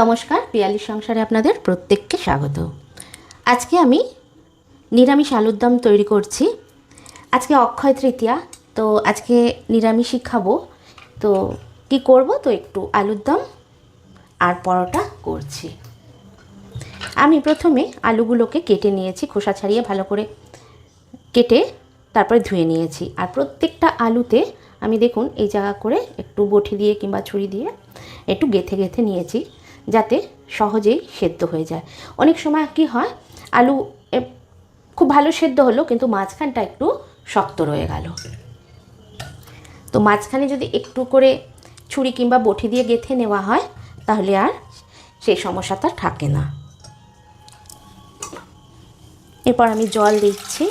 নমস্কার পিয়ালি সংসারে আপনাদের প্রত্যেককে স্বাগত। আজকে আমি নিরামিষ আলুর দম তৈরি করছি। আজকে অক্ষয় তৃতীয়া, তো আজকে নিরামিষই খাব। তো কি করব? তো একটু আলুর দম আর পরোটা করছি। আমি প্রথমে আলুগুলোকে কেটে নিয়েছি, খোসা ছাড়িয়ে ভালো করে কেটে তারপরে ধুয়ে নিয়েছি। আর প্রত্যেকটা আলুতে আমি দেখুন, এই জায়গা করে একটু বটি দিয়ে কিংবা ছুরি দিয়ে একটু গেথে গেথে নিয়েছি। যাতে সহজেই সেদ্ধ হয়ে যায়। অনেক সময় কি হয়, আলু খুব ভালো সেদ্ধ হলো, কিন্তু মাঝখানটা একটু শক্ত রয়ে গেল। তো মাঝখানে যদি একটু করে ছুরি কিংবা বটি দিয়ে গেথে নেওয়া হয়, তাহলে আর সেই সমস্যাটা থাকে না। এরপর আমি জল দিচ্ছি।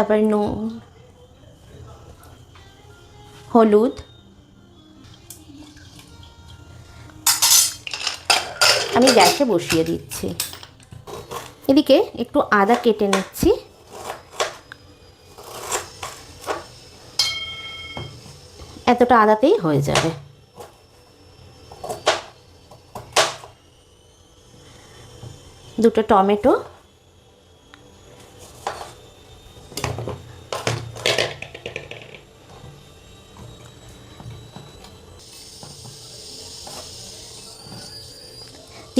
তারপরে নুন, হলুদ, আমি গ্যাসে বসিয়ে দিচ্ছি। এদিকে একটু আদা কেটে নিচ্ছি। এতটা আদাতেই হয়ে যাবে। দুটো টমেটো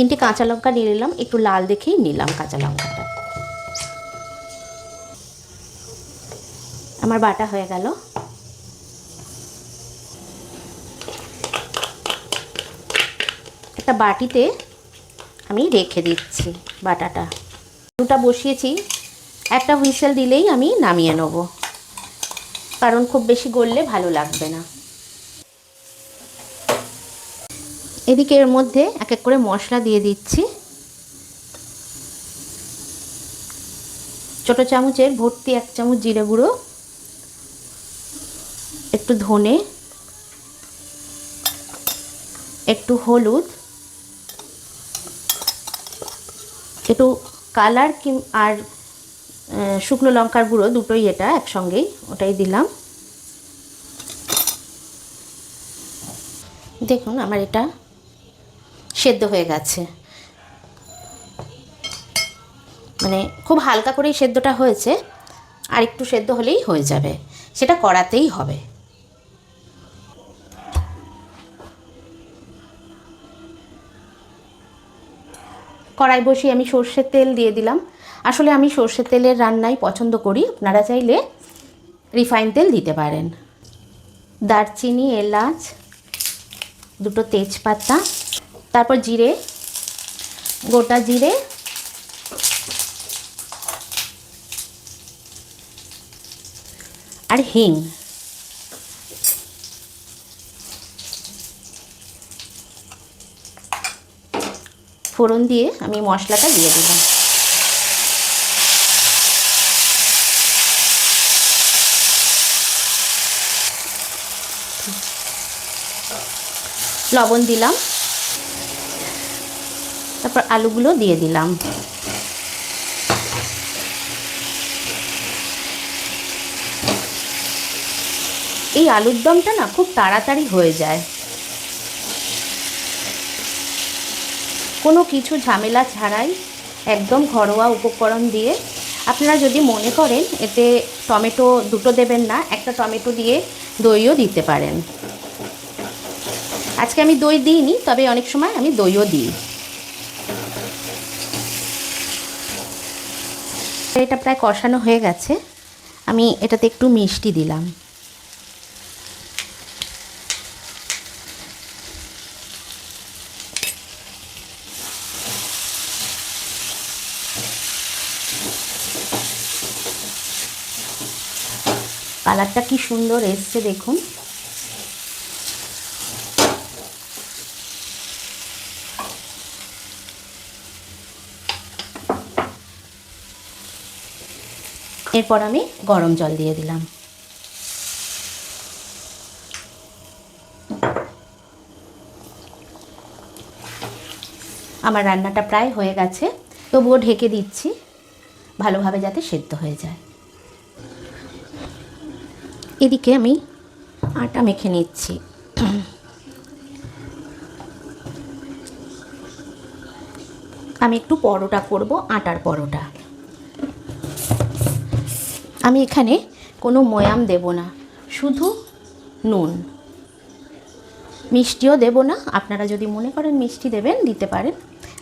তিনটে কাঁচা লঙ্কা নিয়ে নিলাম, একটু লাল দেখেই নিলাম কাঁচা লঙ্কাটা। আমার বাটা হয়ে গেল। একটা বাটিতে আমি রেখে দিচ্ছি বাটাটা। দুটা বসিয়েছি, একটা হুইসেল দিলেই আমি নামিয়ে নেব। কারণ খুব বেশি গললে ভালো লাগবে না। এদিকে এর মধ্যে এক এক করে মশলা দিয়ে দিচ্ছি। ছোটো চামচের ভর্তি এক চামচ জিরে গুঁড়ো, একটু ধনে, একটু হলুদ, একটু কালার কিম, আর শুকনো লঙ্কার গুঁড়ো দুটোই এটা একসঙ্গেই, ওটাই দিলাম। দেখুন আমার এটা সেদ্ধ হয়ে গেছে। মানে খুব হালকা করেই সেদ্ধটা হয়েছে, আর একটু সেদ্ধ হলেই হয়ে যাবে। সেটা করাতেই হবে। কড়াই বসিয়ে আমি সর্ষের তেল দিয়ে দিলাম। আসলে আমি সর্ষের তেলের রান্নাই পছন্দ করি। আপনারা চাইলে রিফাইন তেল দিতে পারেন। দারচিনি, এলাচ, দুটো তেজপাতা তারপর জিরে গোটা জিরে আর হিং। ফোড়ন দিয়ে আমি মশলাটা দিয়ে দিলাম। লবণ দিলাম। তারপর আলুগুলো দিয়ে দিলাম। এই আলুর দমটা না খুব তাড়াতাড়ি হয়ে যায়। কোনো কিছু ঝামেলা ছাড়াই একদম ঘরোয়া উপকরণ দিয়ে আপনারা যদি মনে করেন এতে টমেটো দুটো দেবেন না, একটা টমেটো দিয়ে দইও দিতে পারেন। আজকে আমি দই দিইনি, তবে অনেক সময় আমি দইও দিই। এটা প্রায় কষানো হয়ে গেছে। আমি এটাতে একটু মিষ্টি দিলাম। কালারটা কি সুন্দর এসছে দেখুন। এরপর আমি গরম জল দিয়ে দিলাম। আমার রান্নাটা প্রায় হয়ে গেছে, তবুও ঢেকে দিচ্ছি, ভালোভাবে যাতে সেদ্ধ হয়ে যায়। এদিকে আমি আটা মেখে নিচ্ছি। আমি একটু পরোটা করব, আটার পরোটা। আমি এখানে কোনো ময়াম দেব না, শুধু নুন। মিষ্টিও দেব না, আপনারা যদি মনে করেন মিষ্টি দেবেন, দিতে পারেন।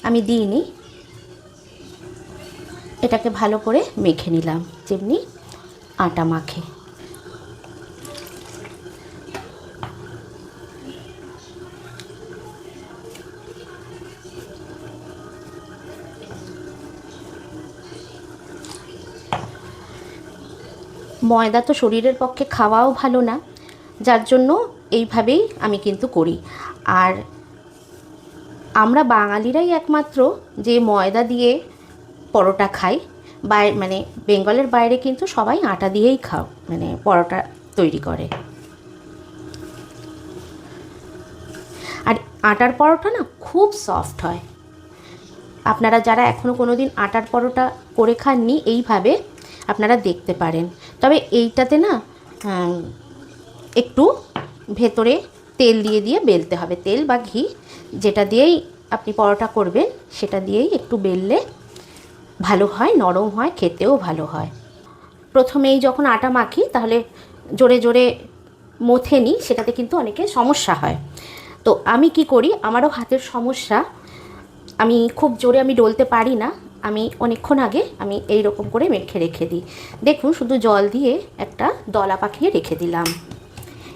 আমি দিইনি। এটাকে ভালো করে মেখে নিলাম, যেমনি আটা মাখে। ময়দা তো শরীরের পক্ষে খাওয়াও ভালো না, যার জন্য এইভাবেই আমি কিন্তু করি। আর আমরা বাঙালিরাই একমাত্র যে ময়দা দিয়ে পরোটা খাই, বাই মানে বেঙ্গলের বাইরে কিন্তু সবাই আটা দিয়েই খাও মানে পরোটা তৈরি করে। আর আটার পরোটা না খুব সফট হয়। আপনারা যারা এখনও কোনো দিন আটার পরোটা করে খাননি, এইভাবে আপনারা দেখতে পারেন। তবে এইটাতে না একটু ভেতরে তেল দিয়ে দিয়ে বেলতে হবে। তেল বা ঘি যেটা দিয়েই আপনি পরোটা করবেন, সেটা দিয়েই একটু বেললে ভালো হয়, নরম হয়, খেতেও ভালো হয়। প্রথমেই যখন আটা মাখি, তাহলে জোরে জোরে মথে নিই, সেটাতে কিন্তু অনেকে সমস্যা হয়। তো আমি কি করি, আমারও হাতের সমস্যা। আমি খুব জোরে আমি ডলতে পারি না আমি অনেকক্ষণ আগে আমি এই রকম করে মেখে রেখে দিই। দেখুন, শুধু জল দিয়ে একটা দলা পাকিয়ে রেখে দিলাম।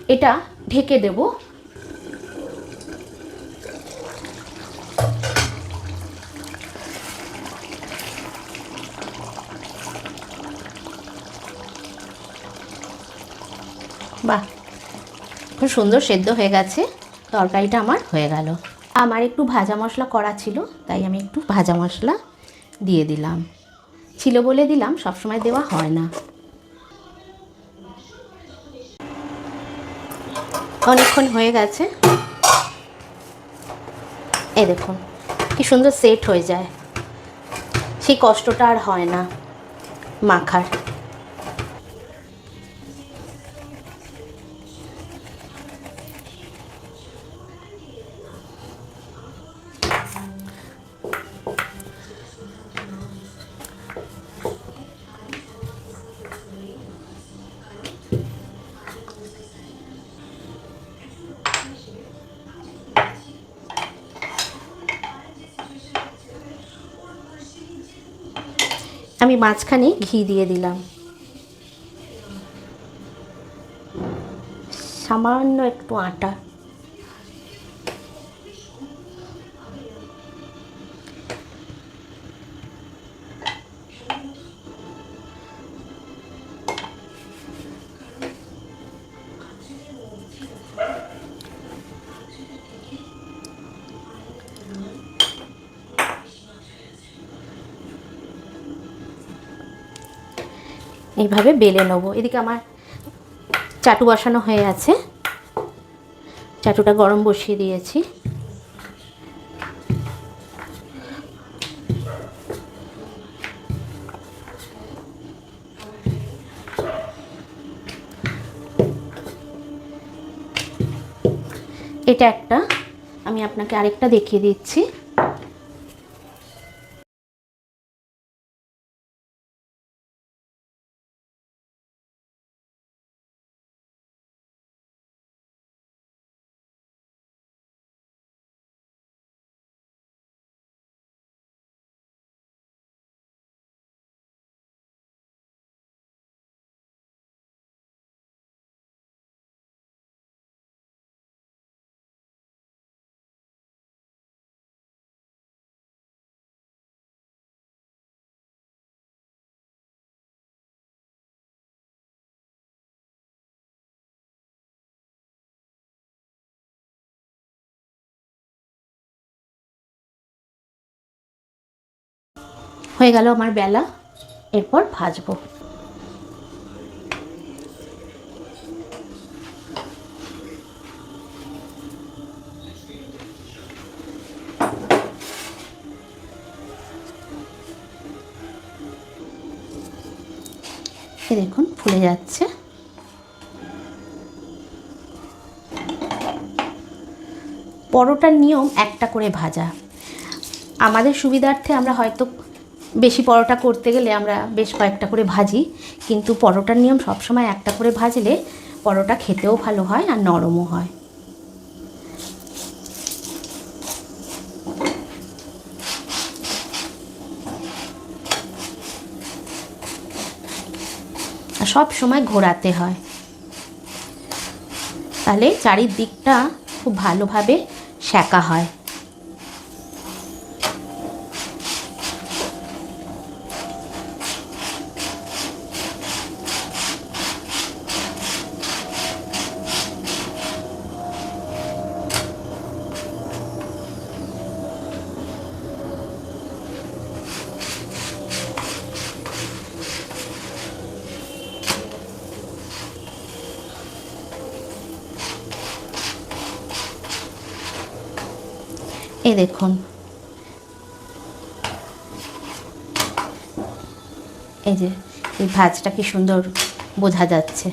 এটা ঢেকে দেব। বাহ, খুব সুন্দর সেদ্ধ হয়ে গেছে। তরকারিটা আমার হয়ে গেল। আমার একটু ভাজা মশলা করা ছিল, তাই আমি একটু ভাজা মশলা দিয়ে দিলাম। ছিল বলে দিলাম, সবসময় দেওয়া হয় না। অনেকক্ষণ হয়ে গেছে। এ দেখুন, কি সুন্দর সেট হয়ে যায়। সেই কষ্টটা আর হয় না মাখার। আমি মাঝখানে ঘি দিয়ে দিলাম। সামান্য একটু আটা। এইভাবে বেলে নেব। এদিকে আমার চাটু বসানো হয়ে আছে। চাটুটা গরম বসিয়ে দিয়েছি। এটা একটা। আমি আপনাকে আরেকটা দেখিয়ে দিচ্ছি। হয়ে গেল আমার বেলা, এরপর ভাজবো। দেখুন, ফুলে যাচ্ছে। পরোটার নিয়ম একটা করে ভাজা। আমাদের সুবিধার্থে আমরা হয়তো বেশি পরোটা করতে গেলে আমরা বেশ কয়েকটা করে ভাজি, কিন্তু পরোটার নিয়ম সবসময় একটা করে ভাজলে পরোটা খেতেও ভালো হয় আর নরমও হয়। আর সব সময় ঘোরাতে হয়। তাহলে চারিদিকটা খুব ভালোভাবে সেকা হয়। এই দেখুন। এই যে এই ভাজটা কি সুন্দর বোঝা যাচ্ছে।